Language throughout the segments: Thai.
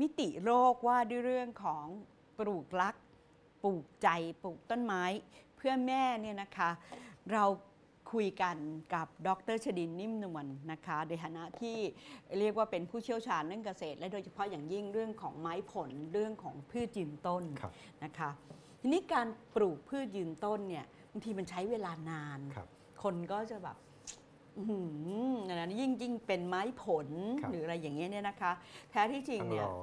มิติโลกว่าด้วยเรื่องของปลูกรัก ปลูกใจปลูกต้นไม้ เพื่อแม่เนี่ยนะคะ เราคุยกันกับดรชดินนิ่มนวลนะคะในฐานะที่เรียกว่าเป็นผู้เชี่ยวชาญเรื่องเกษตร และโดยเฉพาะอย่างยิ่งเรื่องของไม้ผลเรื่องของพืชยืนต้นครับนะคะทีนี้การปลูกพืชยืนต้นเนี่ยบางทีมันใช้เวลานานครับคนก็จะแบบ อื้อหืออะไรนะยิ่งยิ่งเป็นไม้ผลครับ หรืออะไรอย่างเงี้ยเนี่ยนะคะ แท้ที่จริงต้องเนี่รยอ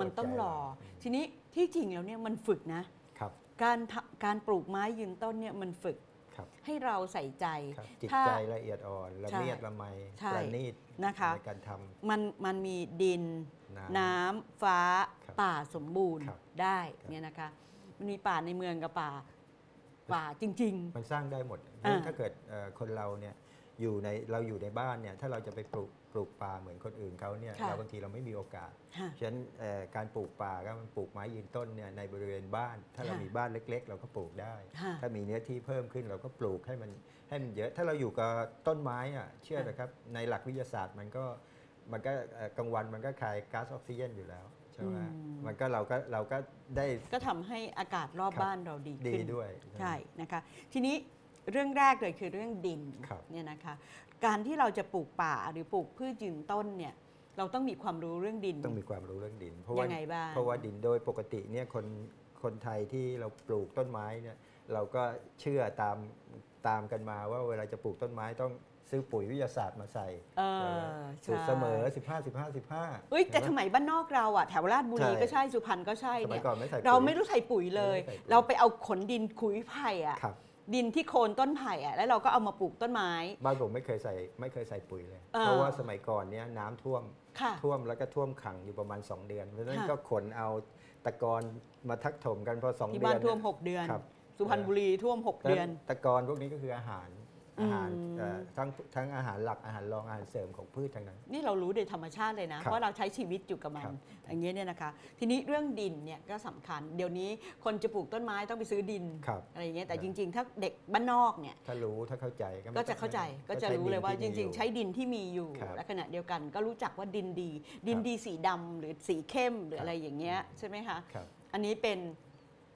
มันต้องรอดใจทีนี้ที่จริงแล้วเนี่ยมันฝึกนะ ครับ การทำการปลูกไม้ยืนต้นเนี่ยมันฝึกครับ ให้เราใส่ใจ ครับ จิตถ้าใจละเอียดอ่อนละใช่เมียดละไมใช่ประณีตนะคะ ในการท มันมันมีดินำน้ำน้ำฟ้าครับป่าสมบูรณ์ครับได้ครับเนี่ยนะคะ มันมีป่าในเมืองกับป่า ป่าจริงมันสร้างได้หมด อ่าถ้าเกิดเอ่อคนเราเนี่ย อยู่ในเราอยู่ในบ้านเนี่ยถ้าเราจะไปปลูกปลูกป่าเหมือนคนอื่นเขาเนี่ยค่ะเราบางทีเราไม่มีโอกาสๆค่ะฉะนั้นเอ่อการปลูกป่าก็มันปลูกไม้ยืนต้นเนี่ยในบริเวณบ้าน ถ้าเราค่ะมีบ้านเล็ก ๆ เราก็ปลูกได้ ค่ะถ้ามีเนื้อที่เพิ่มขึ้นเราก็ปลูกให้มันให้มันเยอะ ถ้าเราอยู่กับต้นไม้อะเชื่อค่ะ นะครับในหลักวิทยาศาสตร์มันก็มันก็เอ่อกลางวันมันก็คายก๊าซออกซิเจนอยู่แล้วใช่ไหมอืมมันก็เราก็เราก็ได้ ก็ทำให้อากาศรอบครับบ้านเราดีดีขึ้นด้วย ใช่นะคะ ทีนี้ เรื่องแรกเลยคือเรื่องดินครับเนี่ยนะคะการที่เราจะปลูกป่าหรือปลูกพืชยืนต้นเนี่ยเราต้องมีความรู้เรื่องดิน ต้องมีความรู้เรื่องดิน เพราะว่ายังไงบ้างเพราะว่าดินโดยปกติเนี่ยคนคนไทยที่เราปลูกต้นไม้เนี่ยเราก็เชื่อตามตามกันมาว่าเวลาจะปลูกต้นไม้ต้องซื้อปุ๋ยวิทยาศาสตร์มาใส่เออสูตรใช่เสมอ 15 15 15เอ้ยแต่ห็นสไหมมัยบ้านนอกเราอะแถวราชบุรีใช่ก็ใช่สุพรรณก็ใช่สมัเนี่ยยก่อนไม่ใส่ปุ๋ยเราไม่รู้ใส่ปุ๋ยเลยไม่ได้ใส่ปุ๋ยเราไปเอาขนดินขุยไผ่อะครับ ดินที่โคนต้นไผ่อะแล้วเราก็เอามาปลูกต้นไม้ บ้านผมไม่เคยใส่ไม่เคยใส่ปุ๋ยเลย เออเพราะว่าสมัยก่อนเนี่ยน้ำท่วมค่ะท่วมแล้วก็ท่วมขังอยู่ประมาณ 2 เดือนเพราะฉะนั้นค่ะ ก็ขนเอาตะกอนมาทักถมกันพอสองที่เดือนบ้านท่วมเย6เดือน ครับสุพรรณบุรีท่วม 6 เดือนตะกอนพวกนี้ก็คืออาหาร อาหารอืมเอ่อทั้งทั้งอาหารหลักอาหารรองอาหารเสริมของพืชทั้งนั้น นี่เรารู้โดยธรรมชาติเลยนะครับว่าเราใช้ชีวิตอยู่กับมัคนรับอย่างเงี้ยเนี่ยนะคะ ทีนี้เรื่องดินเนี่ยก็สำคัญ เดี๋ยวนี้คนจะปลูกต้นไม้ต้องไปซื้อดินครับอะไรอย่างเงี้ยแต่ครับจริง ๆ ถ้าเด็กบ้านนอกเนี่ยถ้ารู้ถ้าเข้าใจไม่ก็จะเข้าใจก็จะใช้รู้เลยว่าดิจนที่ริงมีๆใช้ดินที่มีอยู่ครับและขณะเดียวกันก็รู้จักว่าดินดี ดินครับดีสีดำหรือสีเข้มหรือครับอะไรอย่างเงี้ยใช่ไหมคะครับอันนี้เป็น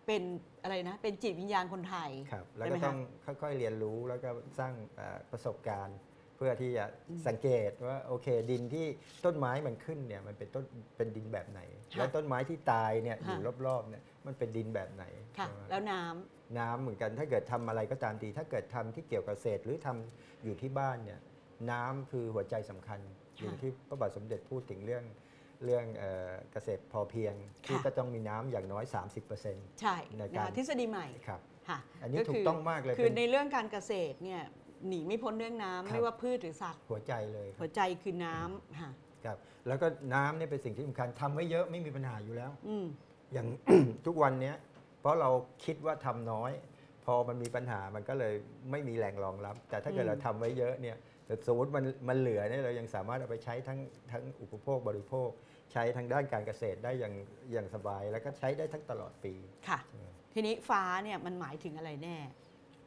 เป็นอะไรนะ เป็นจิตวิญญาณคนไทยครับแล้วใช่ก็ไหมต้คะองค่อยๆเรียนรู้แล้วก็สร้างเอ่อประสบการณ์ เพื่อที่จะสังเกตว่าโอเค ดินที่ต้นไม้มันขึ้นเนี่ยมันเป็นต้นเป็นดินแบบไหนค่ะแล้วต้นไม้ที่ตายเนี่ยอยู่ค่ะรอบๆเนี่ยมันเป็นดินแบบไหนค่ะใช่ไหมแล้วน้ำน้ำเหมือนกันถ้าเกิดทำอะไรก็ตามทีถ้าเกิดทำที่เกี่ยวกับเกษตรหรือทำอยู่ที่บ้านเนี่ยน้ำคือหัวใจสำคัญ อย่างที่พระบาทสมเด็จพูดถึงเรื่อง เรื่องเอ่อเกษตรพอเพียง ที่ค่ะก็ต้องมีน้ำอย่างน้อย 30%ใช่ในนะการคะทฤษฎีใหม่ครับค่ะอันนี้คืถูกต้องมากเลยคือเป็นในเรื่องการเกษตรเนี่ยหนีไม่พ้นเรื่องน้ำครับไม่ว่าพืชหรือสัตว์ หัวใจเลยคหัรัวบใจคือน้ำค่ะครับแล้วก็น้ำเนี่ยเป็นสิ่งที่สำคัญทำไว้เยอะไม่มีปัญหาอยู่แล้วอืมอย่างทุกวันเนี้ยเพราะเราคิดว่าทำน้อย พอมันมีปัญหามันก็เลยไม่มีแหล่งรองรับ แต่ถ้าเกิดอืมเราทำไว้เยอะเนี่ยแต่สมมติมันมันเหลือเนี่ยเรายังสามารถเอาไปใช้ทั้งทั้งอุปโภคบริโภค ใช้ทางด้านการเกษตรได้อย่างอย่างสบาย แล้วก็ใช้ได้ทั้งตลอดปีค่ะ ทีนี้ฟ้าเนี่ยมันหมายถึงอะไรแน่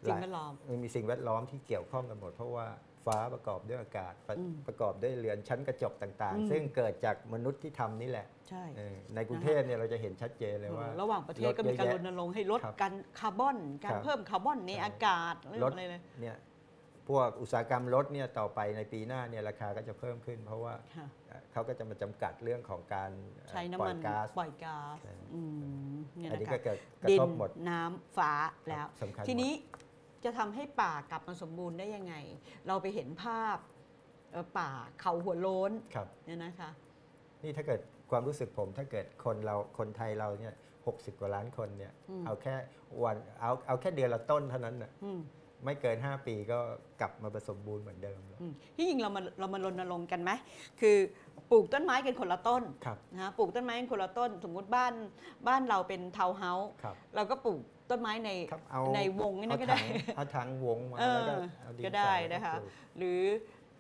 สิ่งแวดล้อมมันมีสิ่งแวดล้อมที่เกี่ยวข้องกันหมด เพราะว่าฟ้าประกอบด้วยอากาศประอืมประกอบด้วยเรือนชั้นกระจกต่างอืมๆซึ่งเกิดจากมนุษย์ที่ทำนี่แหละใช่เออในกรุงเทพเนี่ยเราจะเห็นชัดเจนเลยว่า ระหว่างประเทศก็มีการรณรงค์ให้ลดครับการคาร์บอน การครับเพิ่มคาร์บอนในใช่อากาศเรื่องรถอะไรเลยเนี่ย พวกอุตสาหกรรมรถเนี่ยต่อไปในปีหน้าเนี่ยราคาก็จะเพิ่มขึ้น เพราะว่าค่ะเอ่อเขาก็จะมาจำกัดเรื่องของการเอ่อใช้ปน้ำล่อมัยนก๊าซปล่อยก๊าซใช่อืมเนี่ยอันนะนี้คะก็เกิดกระดินทบหมดน้ำฟ้าแล้วสำคัญทีหมดนี้จะทำให้ป่ากลับมาสมบูรณ์ได้ยังไง เราไปเห็นภาพเอ่อป่าเขาหัวโล้นครับเนี่ยนะคะ นี่ถ้าเกิดความรู้สึกผมถ้าเกิดคนเราคนไทยเราเนี่ยหกสิบกว่าล้านคนเนี่ยอืมเอาแค่วันเอาเอาแค่เดือนละต้นเท่านั้นน่ะอืม ไม่เกิน 5 ปีก็กลับมาผสมบูรณ์เหมือนเดิมแล้วอืมที่จริงเรามาเรามารณรงค์กันไหมคือปลูกต้นไม้กันคนละต้นครับนะฮะปลูกต้นไม้กันคนละต้น สมมุติบ้านบ้านเราเป็นทาวน์เฮาส์ครับเราก็ปลูกต้นไม้ในครับเอาในวงนี่เอานะก็ถัได้งเอาถังวงมาเอแล้วอก็เอาดินก็ได้ใส่นะคะปลูกหรือ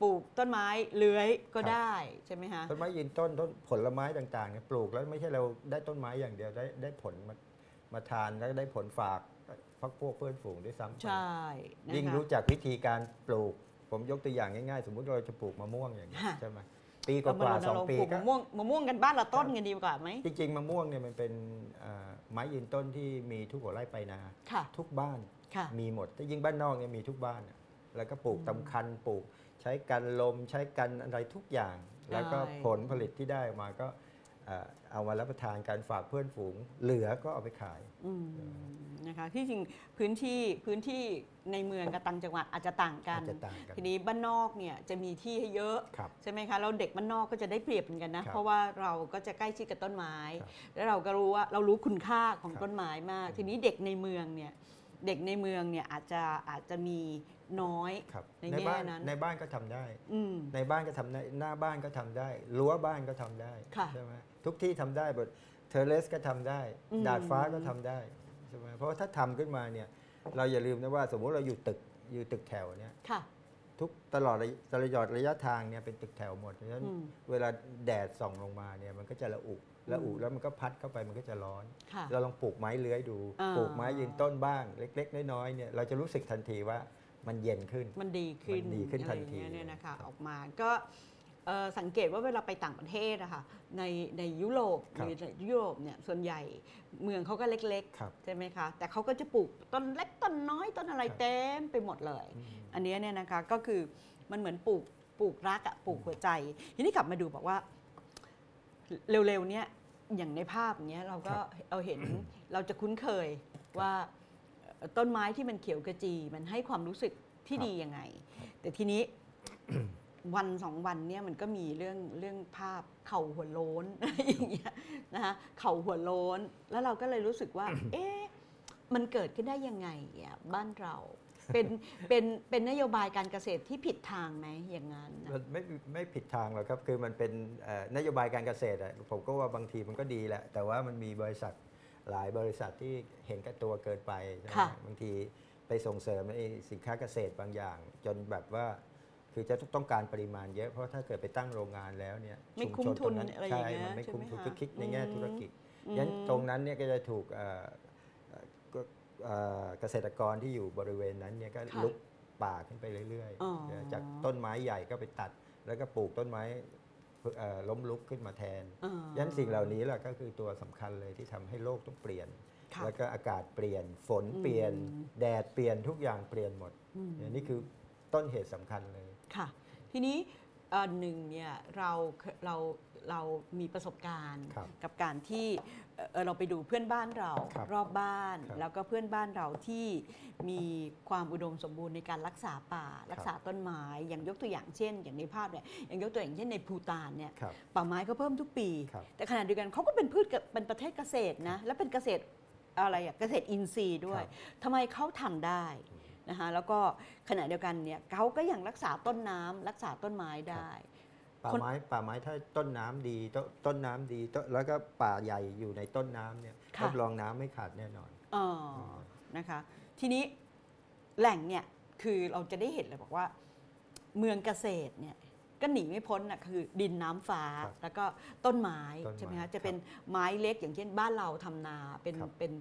ปลูกต้นไม้เลื้อยก็ครับได้ใช่ไหมคะต้นไม้ยืนต้นต้นผลไม้ต่างๆเนี่ยปลูกแล้วไม่ใช่เราได้ต้นไม้อย่างเดียวได้ได้ผลมามาทานแล้วก็ได้ผลฝาก พักพวกเพื่อนฝูงด้วยซ้ำไปใช่นะคะยิ่งรู้จักวิธีการปลูก ผมยกตัวอย่างง่ายๆ สมมุติเราจะปลูกมะม่วงอย่างนี้ยค่ะใช่ไหมปีกเรามาว่ารๆสณองรงค์ปีปลูกก็มะม่วงมะม่วงกันบ้านละต้นกันดีกว่าไหมจริงๆมะม่วงเนี่ยมันเป็นเอ่อไม้ยืนต้นที่มีทุกหัวไร่ไปนาค่ะทุกบ้านค่ะมีหมดแต่ยิ่งบ้านนอกเนี่ยมีทุกบ้านอะแล้วก็ปลูกอืมตำคันปลูก ใช้กันลมใช้กันอะไรทุกอย่าง แล้วก็ใช่ผลผลิตที่ได้ออกมาก็เอ่อเอามารับประทานการฝากเพื่อนฝูง เหลือก็เอาไปขายอืม นะคะที่จริงพื้นที่พื้นที่ในเมืองกับต่างจังหวัดอาจจะต่างกัน อาจจะต่างกันทีนี้บ้านนอกเนี่ยจะมีที่ให้เยอะ ครับ ใช่ไหมคะแล้วเด็กบ้านนอกก็จะได้เปรียบเหมือนกันนะครับเพราะว่าเราก็จะใกล้ชิดกับต้นไม้ ครับแล้วเราก็รู้ว่าเรารู้คุณค่าของครับต้นไม้มาก ทีนี้เด็กในเมืองเนี่ยเด็กในเมืองเนี่ยอาจจะอาจจะมีน้อย ครับในในแง่บ้านนั้น ในบ้านก็ทำได้ อืม ในบ้านก็ทำได้หน้าบ้านก็ทำได้รั้วบ้านก็ทำได้ค่ะใช่ไหมทุกที่ทำได้บทเทเลสก็ทำได้ อืม ดาดฟ้าก็ทำได้ใช่ไหมเพราะว่าถ้าทำขึ้นมาเนี่ยเราอย่าลืมนะว่าสมมุติเราอยู่ตึกอยู่ตึกแถวเนี่ยค่ะทุกตลอดระยะตลอดระยะทางเนี่ยเป็นตึกแถวหมดเพราะฉะนั้นอืมเวลาแดดส่องลงมาเนี่ยมันก็จะระอุระอุแล้วมันก็พัดเข้าไปมันก็จะร้อนค่ะเราลองปลูกไม้เลื้อยดูอ่าปลูกไม้ยืนต้นบ้าง เล็ก ๆ น้อยๆเนี่ยเราจะรู้สึกทันทีว่ามันเย็นขึ้น มันดีขึ้นมันดีขึ้นทันทีอะไรอย่างเงี้ยเนี่ยนะคะครับออกมาก็เอ่อ สังเกตว่าเวลาไปต่างประเทศอะค่ะในในยุโรปครับหรือในยุโรปเนี่ยส่วนใหญ่เมืองเขาก็เล็กครับๆใช่ไหมคะแต่เขาก็จะปลูกต้นเล็กต้นน้อยต้นอะไรครับเต็มไปหมดเลยอืมอันเนี้ยเนี่ยนะคะก็คือมันเหมือนปลูกปลูกรักอะปลูกหัวใจ ทีนี้กลับมาดูบอกว่าเร็วๆเนี่ยอย่างในภาพอย่างเงี้ยเราก็ครับเราเห็นเราจะคุ้นเคยว่าเอ่อต้นไม้ที่มันเขียวกระจี มันให้ความรู้สึกที่ครับดียังไง แต่ทีนี้ วันสองวันเนี่ยมันก็มีเรื่องเรื่องภาพเข่าหัวโล้นอะไรอย่างเงี้ยนะคะเข่าหัวโล้น แล้วเราก็เลยรู้สึกว่า เอ๊ะมันเกิดขึ้นได้ยังไงอะบ้านเราเป็นเป็นเป็นนโยบายการเกษตรที่ผิดทางไหมอย่างนั้นนะมันไม่ไม่ผิดทางหรอกครับ คือมันเป็นเอ่อนโยบายการเกษตรอะผมก็ว่าบางทีมันก็ดีแหละ แต่ว่ามันมีบริษัทหลายบริษัทที่เห็นแก่ตัวเกินไปใช่ไหมค่ะบางทีไปส่งเสริมไอ้สินค้าเกษตรบางอย่าง จนแบบว่า คือจะต้องการปริมาณเยอะเพราะถ้าเกิดไปตั้งโรงงานแล้วเนี่ยไม่ชุคุ้มชนทุตนรงนั้นอะไรอย่างใช่เงี้ยมันไม่คุ้มใช่ไหมทุนคะก็คิดในแง่ธุรกิจอืมยันตรงนั้นเนี่ยก็จะถูกเอ่อเอ่อก็เอ่อเกษตรกรที่อยู่บริเวณนั้นเนี่ยก็ค่ะลุกป่าขึ้นไปเรื่อยอ๋อๆจากต้นไม้ใหญ่ก็ไปตัด แล้วก็ปลูกต้นไม้เอ่อล้มลุกขึ้นมาแทนอ่ายันสิ่งเหล่านี้แหละก็คือตัวสำคัญเลยที่ทำให้โลกต้องเปลี่ยนค่ะแล้วก็อากาศเปลี่ยน ฝนเปลี่ยนอืมแดดเปลี่ยนทุกอย่างเปลี่ยนหมดอืมเนี่ยนี่คือ ต้นเหตุสำคัญเลย ค่ะ ทีนี้อันหนึ่งเนี่ยเราเราเรามีประสบการณ์ครับกับการที่เอ่อเราไปดูเพื่อนบ้านเราครับรอบบ้านครับแล้วก็เพื่อนบ้านเราที่มีความอุดมสมบูรณ์ในการรักษาป่า รักษาต้นไม้อย่างยกตัวอย่างเช่น อย่างในภาพเนี่ยอย่างยกตัวอย่างเช่นในภูตานเนี่ยครับป่าไม้ก็เพิ่มทุกปีครับแต่ขณะเดียวกันเขาก็เป็นพืชเกเป็นประเทศเกษตรนะและเป็นเกษตรอะไรอะเกษตรอินทรีย์ด้วยครับทำไมเขาทำได้ นะคะแล้วก็ขณะเดียวกันเนี่ยเขาก็ยังรักษาต้นน้ำรักษาต้นไม้ได้ ป่าคนไม้ป่าไม้ถ้าต้นน้ำดีต้นต้นน้ำดีต้นแล้วก็ป่าใหญ่อยู่ในต้นน้ำเนี่ยค่ะรับรองน้ำไม่ขาดแน่นอนอ๋อนะคะ ทีนี้แหล่งเนี่ยคือเราจะได้เห็นเลยบอกว่า เมืองเกษตรเนี่ย ก็หนีไม่พ้นนะคือดินน้ำฟ้าครับแล้วก็ต้นไม้ต้นไม้ใช่ไหมครัคะบจะเป็นไม้เล็กอย่างเช่นบ้านเราทำนาเป็นครับเป็น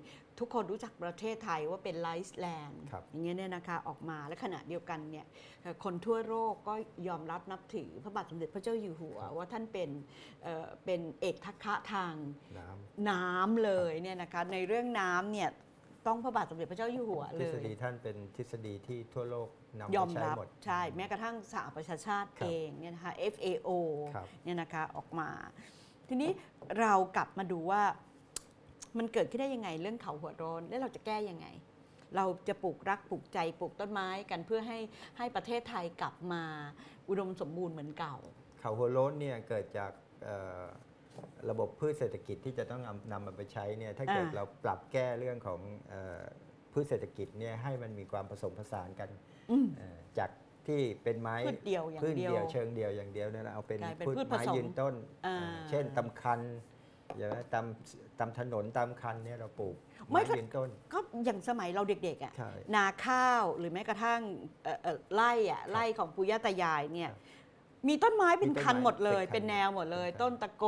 ทุกคนรู้จักประเทศไทยว่าเป็นไลซ์แลนด์ครับอย่างเงี้ยเนี่ยนะคะออกมาและขณะเดียวกันเนี่ยเอ่อคนทั่วโลกก็ยอมรับนับถือพระบาทสมเด็จพระเจ้าอยู่หัว ว่าท่านเป็นเอ่อเป็นเอกทักษะทางน้ำน้ำเลยเนี่ยนะคะในเรื่องน้ำเนี่ย ต้องพระบาทสมเด็จพระเจ้าอยู่หัวทเลฤษยฎีท่านเป็นทฤษฎีที่ทั่วโลกนำยอมมาใช้รับหมด ใช่แม้กระทั่งสหประชาชาติครับเองเนี่ยนะคะ FAO ครับ เนี่ยนะคะออกมา ทีนี้เรากลับมาดูว่ามันเกิดขึ้นได้ยังไงเรื่องเขาหัวโร้อนแล้วเราจะแก้ยังไง เราจะปลูกรักปลูกใจปลูกต้นไม้กันเพื่อให้ให้ประเทศไทยกลับมาอุดมสมบูรณ์เหมือนเก่า เขาหัวโล้นเนี่ยเกิดจากเอ่อ ระบบพืชเศรษฐกิจที่จะต้องนำนำมาไปใช้เนี่ยถ้าเกิดอ่าเราปรับแก้เรื่องของเอ่อพืชเศรษฐกิจเนี่ยให้มันมีความผสมผสานกันอืมเอ่อจากที่เป็นไม้พืชเดียวอย่างพืชเดียวเดียวเชิงเดียวอย่างเดียวเนี่ยนะเอาเป็นกลายเป็นพืชพืชผไม้สมยืนต้นอ่าเอ่อเช่นตำคันอย่างนั้นตำตำถนนตำคันเนี่ยเราปลูกไม่ไม้ก็ยืนต้นก็อย่างสมัยเราเด็กๆอะใช่นาข้าวหรือแม้กระทั่งเอ่อเอ่อไร่อะไร่ของปู่ย่าตายายเนี่ยครับ มีต้นไม้เป็นมีต้นคันไม้หมดเลยเป็นคันเป็นแนวหมดเลยเป็นคันต้นตะโก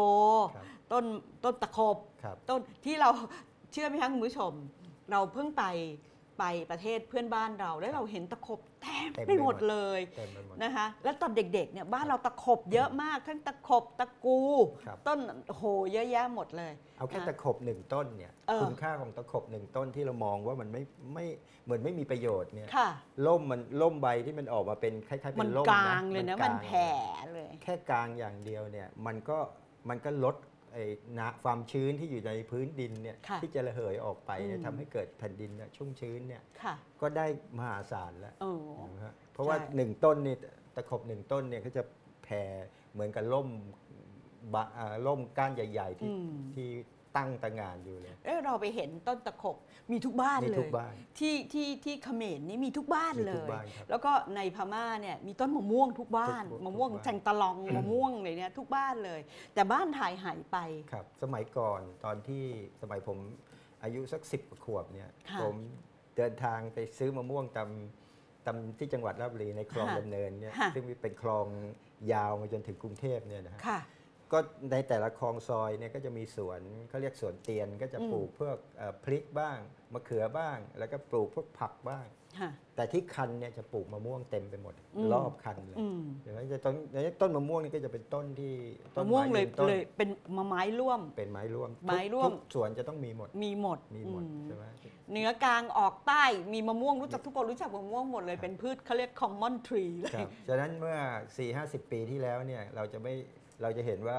ครับต้นต้นตะขบครับต้นที่เราเชื่อไหมคะคุณผู้ชม เราเพิ่งไป ไปประเทศเพื่อนบ้านเรา แล้วเราเห็นตะขบแต้มเต็มไปไปหหมมดดเลยเต็มไปหมดนะคะแล้วตอนเด็กๆเนี่ยบ้านเราตะขบเยอะมากทั้งตะขบตะกูครับต้นโหเยอะแยะหมดเลย เอาแค่นะตะขบหนึ่งต้นเนี่ยเออคุณค่าของตะขบหนึ่งต้นที่เรามองว่ามันไม่ไม่เหมือนไม่มีประโยชน์เนี่ยค่ะล่มมันล่มใบที่มันออกมาเป็นคล้ายๆมัเป็นนล่มกนะลางเลยนะกมันลางแผ่เลย แค่กลางอย่างเดียวเนี่ยมันก็มันก็ลดไอ้ นะความชื้นที่อยู่ในพื้นดินเนี่ยค่ะที่จะระเหยออกไปเนี่ยอืมทำให้เกิดแผ่นดินเนี่ยชุ่มชื้นเนี่ยค่ะก็ได้มหาศาลแล้วโอ้นะฮะเพราะว่าใช่หนึ่งต้นนี่ตะขบหนึ่งต้นเนี่ยก็จะแผ่เหมือนกับล่มบะอ่าล่มก้านใหญ่ ๆ ที่อืมที่ ตั้งตะงานอยู่เลยเอ้ยเราไปเห็นต้นตะขบมีทุกบ้านมีเลทุยกบ้านที่ที่ที่เขมรนี่มีทุกบ้านมีเลทุกยบ้านครับแล้วก็ในพม่าเนี่ยมีต้นมะม่วงทุกบ้านทุกมะม่วงทุกบ้านแจงตะลองมะม่วงเลยเนี่ยทุกบ้านเลย แต่บ้านไทยหายไปครับ สมัยก่อนตอนที่สมัยผมอายุสักสิบขวบเนี่ยค่ะผมเดินทางไปซื้อมะม่วงตามตามที่จังหวัดราชบุรีในคลองค่ะดำเนินเนี่ยค่ะซึ่งเป็นคลองยาวมาจนถึงกรุงเทพเนี่ยนะฮะค่ะ ก็ในแต่ละคลองซอยเนี่ยก็จะมีสวนเขาเรียกสวนเตียนก็จะอืมปลูกพวกเอ่อพริกบ้างมะเขือบ้าง แล้วก็ปลูกพวกผักบ้างค่ะแต่ที่คันเนี่ยจะปลูกมะม่วงเต็มไปหมดอืมรอบคันเลยอืมเดี๋ยวจะต้นต้นมะม่วงนี่ก็จะเป็นต้นที่ต้มะนม่วงเลยยืนต้นเลยเป็นมะไม้ร่วม เป็นไม้ร่วมไม้ร่วมทุกสวนจะต้องมีหมดมีหมดมีหมดอืใช่ไหมเหนือกลางออกใต้มีมะม่วงรู้จักทุกคนรู้จักมะม่วงหมดเลยเป็นพืชเขาเรียก common tree เลครัยบฉะนั้นเมื่อ 4 5 0 ปีที่แล้วเนี่ยเราจะไม่ เราจะเห็นว่า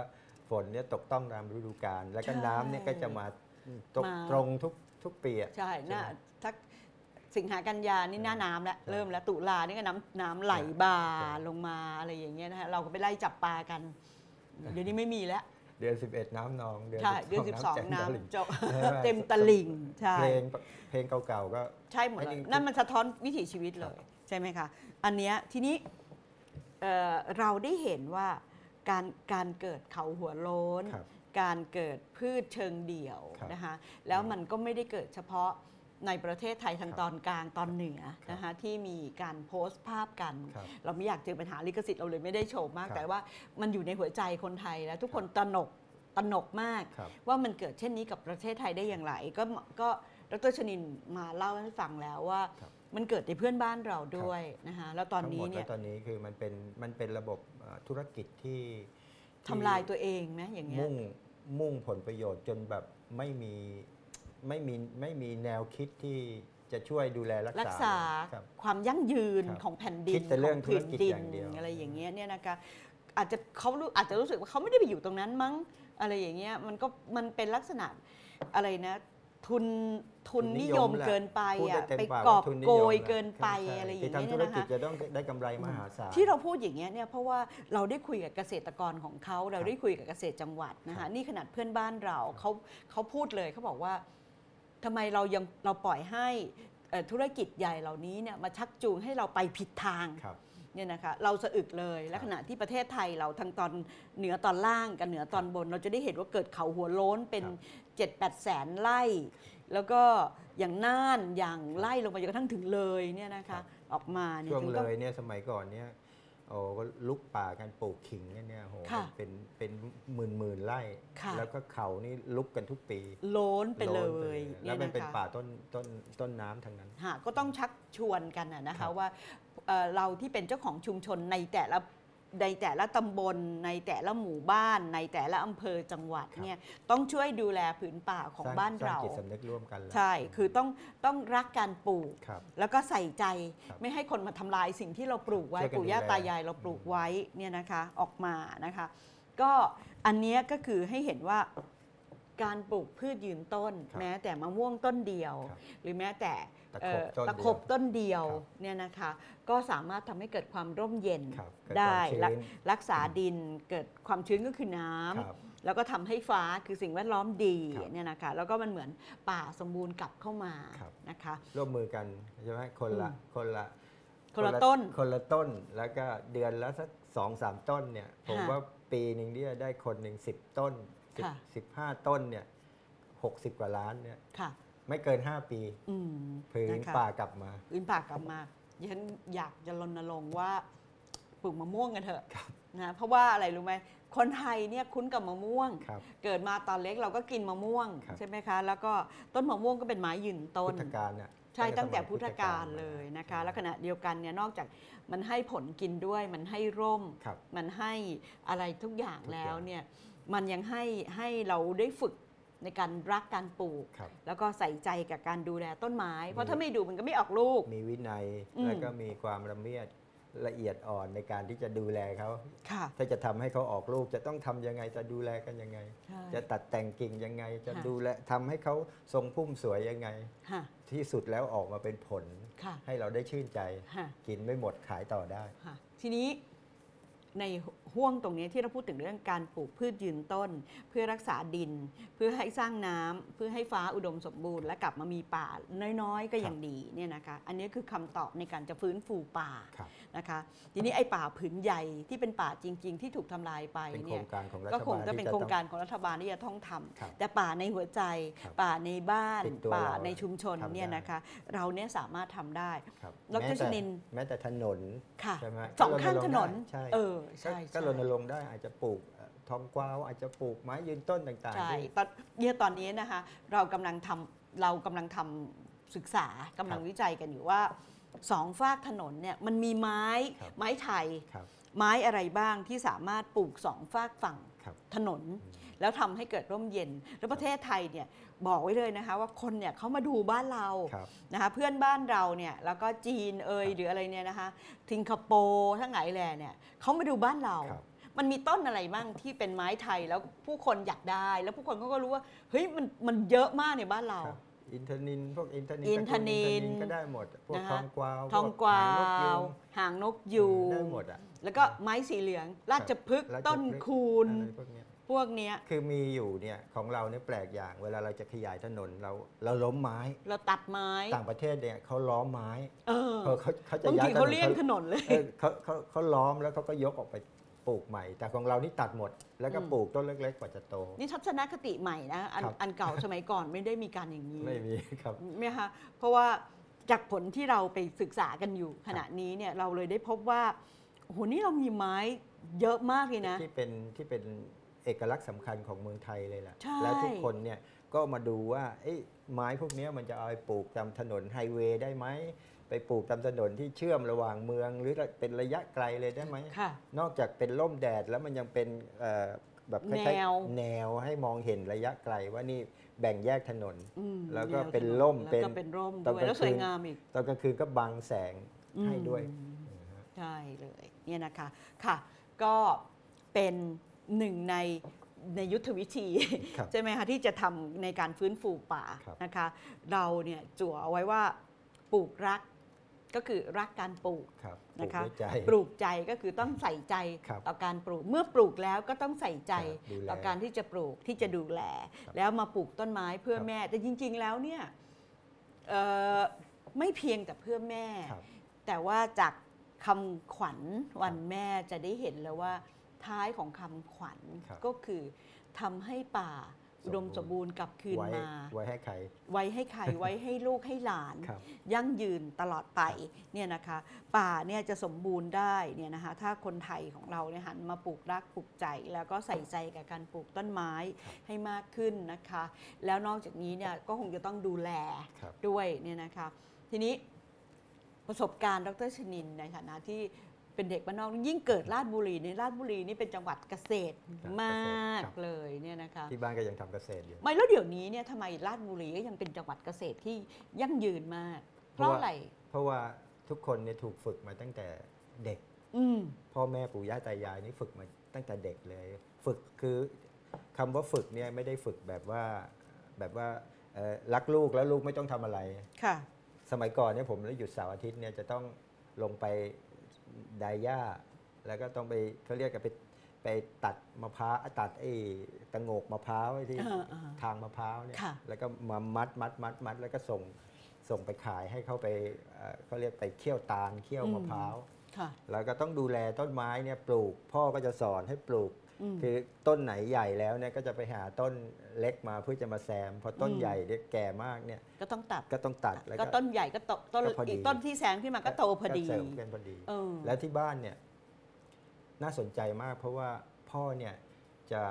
ฝนเนี่ยตกต้องตามฤดูกาลแล้วก็ใช่น้ำเนี่ยก็จะมาตกมา ตรงทุกทุกปีอะ ใช่ใช่ไหมน่าสักสิงหากันยานี่หน้าน้ำแล้วใช่เริ่มแล้วตุลานี่ก็น้ำน้ำไหลใช่บ่าใช่ ลงมาอะไรอย่างเงี้ยนะฮะเราก็ไปไล่จับปลากัน เดี๋ยวนี้ไม่มีแล้ว เดือน 11 น้ำนองเดือนใช่เดือน12 12แจ่มน้ตลิ่งำเจาะใช่ไหม เต็มตลิ่งใช่ เพลงเพลงเก่าๆก็ ใช่หมดอันเลนี้ยนั่นมันสะท้อนวิถีชีวิตเลย ใช่ไหมคะ อันเนี้ยทีนี้เอ่อเราได้เห็นว่า การการเกิดเขาหัวโล้นครับการเกิดพืชเชิงเดี่ยวครับนะคะแล้วมันก็ไม่ได้เกิดเฉพาะในประเทศไทยทางครับตอนกลางตอนเหนือครับนะคะที่มีการโพสต์ภาพกันครับเราไม่อยากเจอปัญหาลิขสิทธิ์เราเลยไม่ได้โชว์มากครับแต่ว่ามันอยู่ในหัวใจคนไทยแล้วทุกคนตระหนกตระหนกมากครับว่ามันเกิดเช่นนี้กับประเทศไทยได้อย่างไร ก็ก็ดรชนินมาเล่าให้ฟังแล้วว่าครับ มันเกิดในเพื่อนบ้านเราด้วยนะคะแล้วตอนทั้งหนี้มดเนี่แล้ยวตอนนี้คือมันเป็นมันเป็นระบบเอ่อธุรกิจที่ที่ทำลายตัวเองไหมอย่างเงี้ยมุ่งมุ่งผลประโยชน์จนแบบไม่มีไม่มีไม่มีแนวคิดที่จะช่วยดูแลรักษารักษาครับความยั่งยืนครับของแผ่นดิคินดแต่เรื่องขผืนธุรกิจดิอย่างเดียวอะไรอย่างเงี้ยเนี่ยนะคะอาจจะเขารู้อาจจะรู้สึกว่าเขาไม่ได้ไปอยู่ตรงนั้นมั้งอะไรอย่างเงี้ยมันก็มันเป็นลักษณะอะไรนะ ทุนทุนนิยมแหละเกินไปพูดได้อะเต็มไปปากกอบว่าทุนนิโกยมแหละเกินไปใช่อะไรอย่างที่เงี้ยทำธุเนี่ยรนะกิจคะจะต้องได้กำไรมหาศาลที่เราพูดอย่างเงี้ยเนี่ยเพราะว่าเราได้คุยกับเกษตรกรของเขาเราได้คุยกับเกษตรจังหวัดนะครัคะบนี่ขนาดเพื่อนบ้านเราเขาเขาพูดเลยเขาบอกว่าทำไมเรายังเราปล่อยให้เอ่อธุรกิจใหญ่เหล่านี้เนี่ยมาชักจูงให้เราไปผิดทางครับ เนี่ยนะคะเราสะอึกเลย และครับขณะที่ประเทศไทยเราทางตอนเหนือตอนล่างกับเหนือตอนบน เราจะได้เห็นว่าเกิดเขาหัวโล้นเป็นครับ7จ็ดแปดแสนไร่ แล้วก็อย่างน่านอย่างไล่ลงมาจนกระทั่งถึงเลยเนี่ยนะครัคะบออกมาเนี่ยช่วงถึเลต้องยเนี่ยสมัยก่อนเนี่ยโอ้ก็ลุกป่ากันปลูกขิงกันเนี่ยโหค่ะเป็นเป็นหมื่นหมื่นไร่ค่ะแล้วก็เขานี่ลุกกันทุกปี โล้นไปเลโนยแล้วมันเป็นยะคะป่าต้นต้นต้นน้ำทั้งนั้นฮะก็ต้องชักชวนกันนะนะครัคะบว่า เอ่อเราที่เป็นเจ้าของชุมชนในแต่ละในแต่ละตำบล ในแต่ละหมู่บ้าน ในแต่ละอำเภอจังหวัดเนี่ยต้องช่วยดูแลผืนป่าของสร้บ้านสร้เราจิตสำนึกร่วมกันแหละใช่ คือต้องต้องรักการปลูกครับแล้วก็ใส่ใจครับไม่ให้คนมาทำลายสิ่งที่เราปลูกไว้ช่วยกันปู่ย่าดูแลตายายเราปลูกไว้เนี่ยนะคะออกมานะคะ ก็อันเนี้ยก็คือให้เห็นว่าการปลูกพืชยืนต้นครับแม้แต่มะม่วงต้นเดียวครับหรือแม้แต่ ตะเอ่ขบอต้นตะเดียวขบต้นเดียวครับเนี่ยนะคะก็สามารถทำให้เกิดความร่มเย็นครับเกิดได้ความชื้นรักรักษาดินเกิดความชื้นก็คือน้ำครับแล้วก็ทำให้ฟ้าคือสิ่งแวดล้อมดีครับเนี่ยนะคะแล้วก็มันเหมือนป่าสมบูรณ์กลับเข้ามาครับนะคะร่วมมือกันใช่ไหมคนละอืมคนละคนละต้นคนละต้นแล้วก็เดือนละสักสองสามต้นเนี่ยผมค่ะว่าปีหนึ่งเนี่ยได้คนหนึ่งสิบต้นสิบค่ะสิบห้าต้นเนี่ยหกสิบกว่าล้านเนี่ยค่ะ ไม่เกินห้าปีอืมผืนนะคะป่ากลับมาพื้นป่ากลับมาดิฉันอยากจะรณรงค์ว่าปลูกมะม่วงกันเถอะนะเพราะว่าอะไรรู้ไหมคนไทยเนี่ยคุ้นกับมะม่วงครับเกิดมาตอนเล็กเราก็กินมะม่วงครับใช่ไหมคะ แล้วก็ต้นมะม่วงก็เป็นไม้ยืนต้พุนทธการเนี่ยใช่ตั้ตั้งงแต่แต่สมัยพุทธกาลพุทธกาลเลยนะคะมาแล้วขณะเดียวกันเนี่ยนอกจากมันให้ผลกินด้วย มันให้ร่มครับมันให้อะไรทุกอย่างทุกอย่างแล้วเนี่ยมันยังให้ให้เราได้ฝึก ในการรักการปลูก ครับแล้วก็ใส่ใจกับการดูแลต้นไม้ เพมีราะถ้าไม่ดูมันก็ไม่ออกลูก มีวินัยอืม แล้วก็มีความละเมียดละเอียดอ่อนในการที่จะดูแลเขาค่ะ ถ้าจะทำให้เขาออกลูกจะต้องทำยังไงจะดูแลกันยังไง ใช่จะตัดแต่งกิ่งยังไง จะค่ะ ดูแลทำให้เขาทรงพุ่มสวยยังไง ค่ะ ที่สุดแล้วออกมาเป็นผล ค่ะให้เราได้ชื่นใจ ค่ะ กินไม่หมดขายต่อได้ ค่ะ ทีนี้ใน ห่วงตรงนี้ที่เราพูดถึงเรื่องการปลูกพืชยืนต้น เพื่อรักษาดิน เพื่อให้สร้างน้ำเพื่อให้ฟ้าอุดมสมบูรณ์และกลับมามีป่าน้อยๆ ก็ยังดีเนี่ยนะคะอันนี้คือคำตอบในการจะฟื้นฟูป่าครับนะคะทีนี้ไอ้ป่าผืนใหญ่ที่เป็นป่าจริง ๆ ที่ถูกทำลายไปเป็นโครเนี่ยงการของรัฐก็บาลคงจะเป็นที่โครงต้องการของรัฐบาลที่จะต้องทำครับแต่ป่าในหัวใจครับป่าในบ้านติดตัวป่าเราในชุมชนทำเนี่ยได้นะคะเราเนี่ยสามารถทำได้ครับดรแม้แต่ชนินแม้แต่ถนนค่ะใช่ไหมสองข้างถนนใช่เออก็ใช่ก็ใช่รณรงค์ได้อาจจะปลูกเอ่อทองกวาวอาจจะปลูกไม้ยืนต้นต่างใช่ๆที่ตอนเนี่ยตอนนี้นะคะเรากำลังทำเรากำลังทำศึกษากำลังครับวิจัยกันอยู่ว่าสองฝากถนนเนี่ยมันมีไม้ครับไม้ไทยครับไม้อะไรบ้างที่สามารถปลูกสองฝากฝั่งครับถนน แล้วทำให้เกิดร่มเย็น แล้วประเทศไทยเนี่ยบอกไว้เลยนะคะ ว่าคนเนี่ยเขามาดูบ้านเราครับนะคะเพื่อนบ้านเราเนี่ยแล้วก็จีนเอยครับหรืออะไรเนี่ยนะคะสิงคโปร์ทั้งหลายแหล่เนี่ยเขามาดูบ้านเราครับมันมีต้นอะไรบ้างที่เป็นไม้ไทยแล้วผู้คนอยากได้ แล้วผู้คนเขาก็รู้ว่าเฮ้ยมันมันเยอะมากในบ้านเราครับอินทนินพวกอินทนินอินทนินตระกูลอิก็ได้หมดพวกนะคะทองกวาวทองกวาพหงนกยูวงหางนกยูงได้หมดอะแล้วก็ไม้สีเหลือง ราชพฤกษ์ราชต้นพฤกษ์คูณอะไร พวกเนี้ยพวกเนี้ยคือมีอยู่เนี่ยของเราเนี่ยแปลกอย่าง เวลาเราจะขยายถนนเราเราล้มไม้ เราตัดไม้ ต่างประเทศเนี่ยเขาล้อมไม้เออเขาเขาเขาจะบางย้ายทีถนเขานเลี่ยงถนนเลยเออเขาเขาเขาล้อมแล้วเขาก็ยกออกไปปลูกใหม่ แต่ของเรานี่ตัดหมด แล้วก็อืมปลูกต้นเล็กๆกว่าจะโต นี่ทัศนคติใหม่นะอันครับอันเก่าสมัยก่อนไม่ได้มีการอย่างนี้ไม่มีครับไหมคะเพราะว่าจากผลที่เราไปศึกษากันอยู่ขณะนี้เนี่ยเราเลยได้พบว่าโอ้โหนี่เรามีไม้เยอะมากเลยนะ ที่เป็นที่เป็น เอกลักษณ์สำคัญของเมืองไทยเลยล่ะใช่แล้วทุกคนเนี่ยก็มาดูว่าเอ้ยไม้พวกเนี้ยมันจะเอาไปปลูกตามถนนไฮเวย์ได้ไหม ไปปลูกตามถนนที่เชื่อมระหว่างเมือง หรือเป็นระยะไกลเลยได้ไหมค่ะนอกจากเป็นร่มแดดแล้วมันยังเป็นเอ่อแบบคล้ายแนวๆแนวให้มองเห็นระยะไกลว่านี่แบ่งแยกถนนอืมแล้วก็แนวเป็นถนร่มแล้วเป็นก็เป็นร่มตอนด้วยกลางแล้วสวยคืนงามอีกตอนกลางคืนก็บังแสงให้ด้วยอืมใช่เลยเนี่ยนะคะค่ะ ก็เป็น หนึ่งในในยุทธวิธีครับใช่ไหมคะที่จะทำในการฟื้นฟูป่าครับนะคะ เราเนี่ยจั่วเอาไว้ว่าปลูกรักก็คือรักการปลูกครับปลูนะกคะด้วยใจปลูกใจก็คือต้องใส่ใจครับต่อการปลูก เมื่อปลูกแล้วก็ต้องใส่ใจครับดูแลต่อการที่จะปลูกที่จะดูแลครับแล้วมาปลูกต้นไม้เพื่อครับแม่ แต่จริง ๆ แล้วเนี่ยเอ่อไม่เพียงแต่เพื่อแม่ครับแต่ว่าจากคำขวัญวันแม่จะได้เห็นแล้วว่า ท้ายของคำขวัญครับก็คือทำให้ป่าอุดมสมบูรณ์กลับคืนไว้มา ไว้ให้ใคร ไว้ให้ใคร ไว้ให้ลูกให้หลานครับยั่งยืนตลอดไปเนี่ยนะคะ ป่าเนี่ยจะสมบูรณ์ได้เนี่ยนะคะ ถ้าคนไทยของเราเนี่ยหันมาปลูกรักปลูกใจ แล้วก็ใส่ใจกับการปลูกต้นไม้ครับให้มากขึ้นนะคะ แล้วนอกจากนี้เนี่ยก็คงจะต้องดูแลครับด้วยเนี่ยนะคะ ทีนี้ประสบการณ์ดรชนินในฐานะที่ เป็นเด็กบ้านนอกยิ่งเกิดราชบุรีในราชบุรีนี่เป็นจังหวัดเกษตรครับมากครับเลยเนี่ยนะคะที่บ้านก็ยังทำเกษตรอยู่ไม่แล้วเดี๋ยวนี้เนี่ยทำไมราชบุรีก็ยังเป็นจังหวัดเกษตรที่ยั่งยืนมาก เพราะเพราะว่าอะไร เพราะว่าทุกคนเนี่ยถูกฝึกมาตั้งแต่เด็กอืมพ่อแม่ปู่ย่าตายายนี่ฝึกมาตั้งแต่เด็กเลย ฝึกคือคำว่าฝึกเนี่ยไม่ได้ฝึกแบบว่าแบบว่าเอ่อรักลูกแล้วลูกไม่ต้องทำอะไรค่ะ สมัยก่อนเนี่ยผมแล้วหยุดเสาร์อาทิตย์เนี่ยจะต้องลงไปไดายหญ้า แล้วก็ต้องไปเขาเรียกกันไปไปตัดมะพร้าวตัดไอ้ตะโงกมะพร้าวไอ้ที่อ่าอ่าทางมะพร้าวเนี่ยค่ะแล้วก็มามัดมัดมัดมัดแล้วก็ส่งส่งไปขายให้เขาไปเอ่อเขาเรียกไปเคี่ยวตาลเคี่ยวมะพร้าวค่ะแล้วก็ต้องดูแลต้นไม้เนี่ยปลูก พ่อก็จะสอนให้ปลูกอืม คือต้นไหนใหญ่แล้วเนี่ยก็จะไปหาต้นเล็กมาเพื่อจะมาแซมพอต้นอืมใหญ่เนี่ยแก่มากเนี่ยก็ต้องตัดก็ต้องตัดแล้วก็ก็ต้นใหญ่ก็โตต้นก็พอดีอีกต้นที่แซมขึ้นมาก็โตพอดีก็เสริมกันพอดีเออแล้วที่บ้านเนี่ยน่าสนใจมาก เพราะว่าพ่อเนี่ยจะ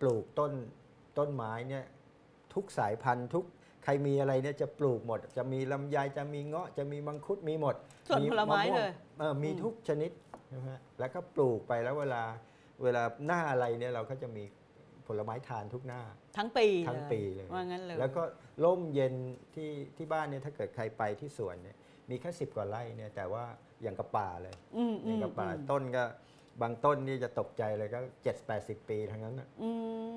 ปลูกต้นต้นไม้เนี่ยทุกสายพันธุ์ทุกใครมีอะไรเนี่ยจะปลูกหมด จะมีลำไยจะมีเงาะจะมีมังคุดมีหมดส่วนผลไม้ะวงเลยเออมีอืมทุกชนิดใช่ไหมฮะแล้วก็ปลูกไปแล้วเวลา เวลาหน้าอะไรเนี่ยเราก็จะมีผลไม้ทานทุกหน้า ทั้งปีทั้งปีเลยว่างั้นเลยแล้วก็ร่มเย็นที่ที่บ้านเนี่ยถ้าเกิดใครไปที่สวนเนี่ยมีแค่สิบกว่าไร่เนี่ยแต่ว่าอย่างกับป่าเลยอืมออืย่างมกับป่าอืมต้นก็บางต้นนี่จะตกใจเลยก็เจ็ดแปดสิบปีทั้งนั้นน่ะอื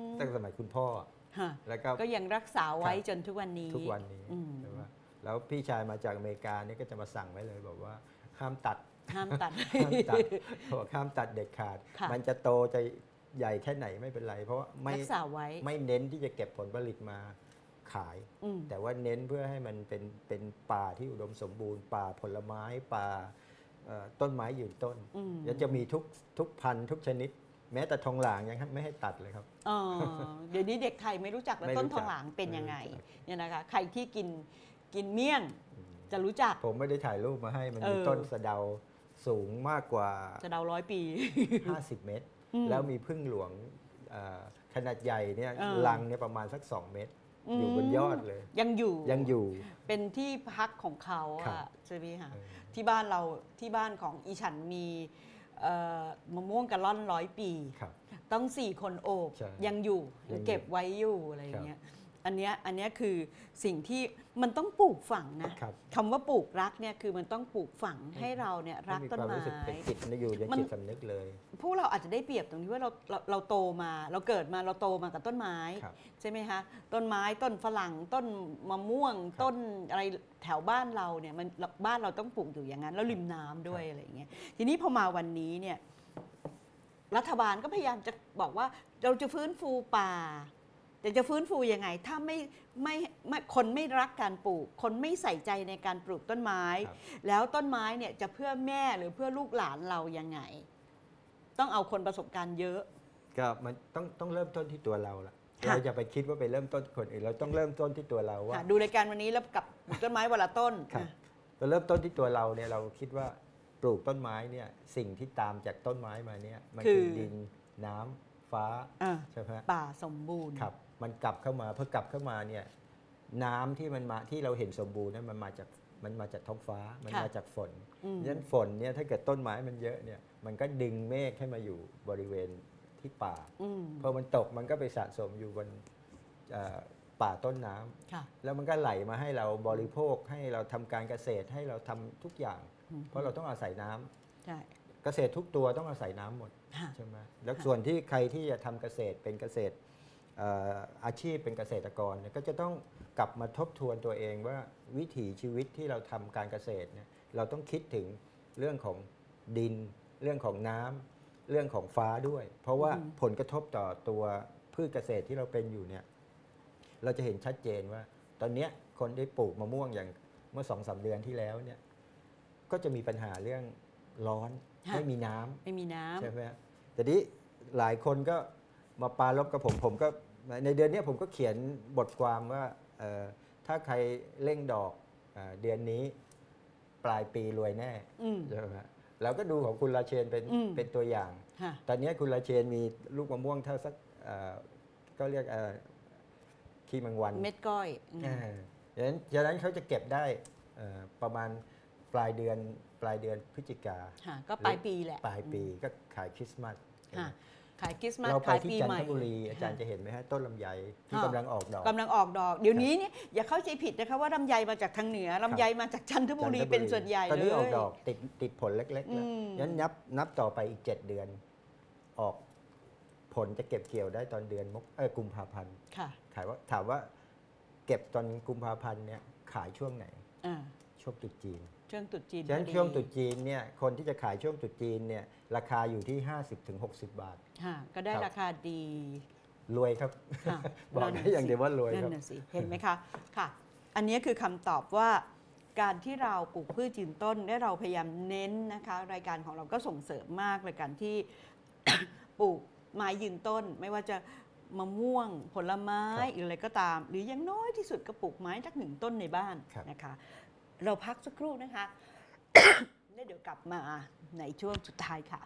มตั้งแต่สมัยคุณพ่อฮะแล้วก็ก็ยังรักษาไว้ครับจนทุกวันนี้ทุกวันนี้อืมใช่ไหมแล้วพี่ชายมาจากอเมริกาเนี่ยก็จะมาสั่งไว้เลยบอกว่าห้ามตัด ห้ามตัดห้ามตัดบอกห้ามตัดเด็ดขาดค่ะมันจะโตจะใหญ่แค่ไหนไม่เป็นไร เพราะว่าไม่รักษาไว้ไม่เน้นที่จะเก็บผลผลิตมาขายอืมแต่ว่าเน้นเพื่อให้มันเป็นเป็นป่าที่อุดมสมบูรณ์ ป่าผลไม้ป่าเอ่อต้นไม้ยืนต้นอืมแล้วจะมีทุกทุกพันธุ์ทุกชนิด แม้แต่ทองหลางยังไม่ให้ตัดเลยครับอ๋อเดี๋ยวนี้เด็กไทยไม่รู้จักแล้วไม่ต้นรู้ทจัอกงหลางเป็นยังไงไม่รู้จักเนี่ยนะคะใครที่กินกินเมี่ยงจะรู้จัก ผมไม่ได้ถ่ายรูปมาให้มันมีเออต้นสะเดา สูงมากกว่าจะเดาร้อยปี 50 เมตรอืมแล้วมีพึ่งหลวงเอ่อขนาดใหญ่เนี่ยเออลังเนี่ยประมาณสัก 2 เมตร อยู่บนยอดเลย ยังอยู่ยังอยู่ เป็นที่พักของเขาครัอะบใช่ไหมคะเออที่บ้านเราที่บ้านของอีฉันมีเอ่อมะม่วงกะล่อนร้อยปีครับต้องสี่คนโอบใช่ยังอยู่ยังอยู่เก็บไว้อยู่อะไรอครัย่างบเงี้ย อันเนี้ยอันเนี้ยคือสิ่งที่มันต้องปลูกฝังนะครับ คำว่าปลูกรักเนี่ยคือมันต้องปลูกฝังให้เราเนี่ยรักมีต้นความไม้รู้สึกเป็นจิตนะอยู่ในมัน จิตสำนึกเลย พวกเราอาจจะได้เปรียบตรงที่ว่าเราเราเราโตมา เราเกิดมาเราโตมากับต้นไม้ ครับ ใช่ไหมคะต้นไม้ต้นฝรั่งต้นมะม่วง ครับต้นอะไรแถวบ้านเราเนี่ยมันบ้านเราต้องปลูกอยู่อย่างนั้น แล้วริมน้ำด้วยครับอะไรอย่างเงี้ยทีนี้พอมาวันนี้เนี่ยรัฐบาลก็พยายามจะบอกว่าเราจะฟื้นฟูป่า แต่จะฟื้นฟูยังไง ถ้าไม่ไม่ไม่คนไม่รักการปลูก คนไม่ใส่ใจในการปลูกต้นไม้ครับแล้วต้นไม้เนี่ยจะเพื่อแม่หรือเพื่อลูกหลานเรายังไง ต้องเอาคนประสบการณ์เยอะก็มันต้องต้องเริ่มต้นที่ตัวเราละค่ะเราจะไปคิดว่าไปเริ่มต้นที่คนอื่นเราต้องเริ่มต้นที่ตัวเราว่าค่ะดูรายการวันนี้แล้วกับปลูกต้นไม้วันละต้นครับอะเราเริ่มต้นที่ตัวเราเนี่ยเราคิดว่าปลูกต้นไม้เนี่ยสิ่งที่ตามจากต้นไม้มาเนี่ยมันคือดินน้ำฟ้าอะใช่ไหมฮะป่าสมบูรณ์ครับ มันกลับเข้ามาพอกลับเข้ามาเนี่ยน้ำที่มันมาที่เราเห็นสมบูรณ์นั้นมันมาจากมันมาจากท้องฟ้ามันค่ะมาจากฝนอืมดังนั้นฝนเนี่ยถ้าเกิดต้นไม้มันเยอะเนี่ยมันก็ดึงเมฆให้มาอยู่บริเวณที่ป่าอืมพอมันตกมันก็ไปสะสมอยู่บนเอ่อป่าต้นน้ำค่ะแล้วมันก็ไหลมาให้เราบริโภคให้เราทำการเกษตรให้เราทำทุกอย่างอืมเพราะเราต้องอาศัยน้ำใช่เกษตรทุกตัวต้องอาศัยน้ำหมดค่ะใช่ไหมแล้วค่ะส่วนที่ใครที่จะทำเกษตรเป็นเกษตรเอ่ออาชีพเป็นเกษตรกรเนี่ยก็จะต้องกลับมาทบทวนตัวเองว่าวิถีชีวิตที่เราทำการเกษตรเนี่ยเราต้องคิดถึงเรื่องของดิน เรื่องของน้ำเรื่องของฟ้าด้วย เพราะว่าอืมผลกระทบต่อตัวพืชเกษตรที่เราเป็นอยู่เนี่ยเราจะเห็นชัดเจนว่า ตอนเนี้ยคนที่ปลูกมะม่วงอย่างเมื่อสองสาเดือนที่แล้วเนี่ยก็จะมีปัญหาเรื่องร้อนค่ะไม่มีน้ำไม่มีน้ำใช่ไหมฮะแต่นี้หลายคนก็มาปรารบกับผมผมก็ ในเดือนเนี้ยผมก็เขียนบทความว่าเอ่อถ้าใครเร่งดอกเออเดือนนี้ปลายปีรวยแน่อืมใช่ไหมฮะเราก็ดูของคุณราเชนเป็นอืมเป็นตัวอย่างค่ะตอนนี้คุณราเชนมีลูกมะม่วงเท่าสักเอ่อก็เรียกเอ่อขี้แมังวัน เม็ดก้อยอืมอ่าฉะนั้นฉะนั้นเขาจะเก็บได้เอ่อประมาณปลายเดือนปลายเดือนพฤศจิกาค่ะก็ปลายปีแหละ ปลายปีก็ขายคริสต์มาสค่ะ ขายคริสต์มาสเราไปขายที่ปีจันใหม่ ทบุรีอาจารย์จะเห็นไหมฮะต้นลำไยที่ค่ะกำลังออกดอก กำลังออกดอก เดี๋ยวนี้เนี่ยอย่าเข้าใจผิดนะคะว่าลำไยมาจากทางเหนือลำไยมาจากจันทบุรีจัทเป็นส่วนใหญ่ตอนเลนี้ยออกดอกติดติดผลเล็กๆแล้วอืม งั้นนับนับต่อไปอีก 7 เดือน ออกผลจะเก็บเกี่ยวได้ตอนเดือนมกเออกุมภาพันธ์ค่ะขายว่าถามว่าเก็บตอนกุมภาพันธ์เนี่ยขายช่วงไหน อ่าช่วงตรุษจีน ช่วงตรุษจีนฉะนั้นพอดีช่วงตรุษจีนเนี่ยคนที่จะขายช่วงตรุษจีนเนี่ยราคาอยู่ที่ 50-60 บาทค่ะก็ได้ครับราคาดีรวยครับค่ะบอกนั่นได้น่ะอย่างเดียวว่ารวยนั่ครับนน่ะสิเห็นไหมคะค่ะ อันนี้คือคำตอบว่าการที่เราปลูกพืชยืนต้นและเราพยายามเน้นนะคะ รายการของเราก็ส่งเสริมมากเลยการที่ปลูกไม้ยืนต้น ไม่ว่าจะมะม่วงผลไม้ครับหรืออะไรก็ตาม หรืออยังน้อยที่สุดก็ปลูกไม้สักหนึ่งต้นในบ้านครับนะคะ เราพักสักครู่นะคะ แล้วเดี๋ยวกลับมาในช่วงสุดท้ายค่ะ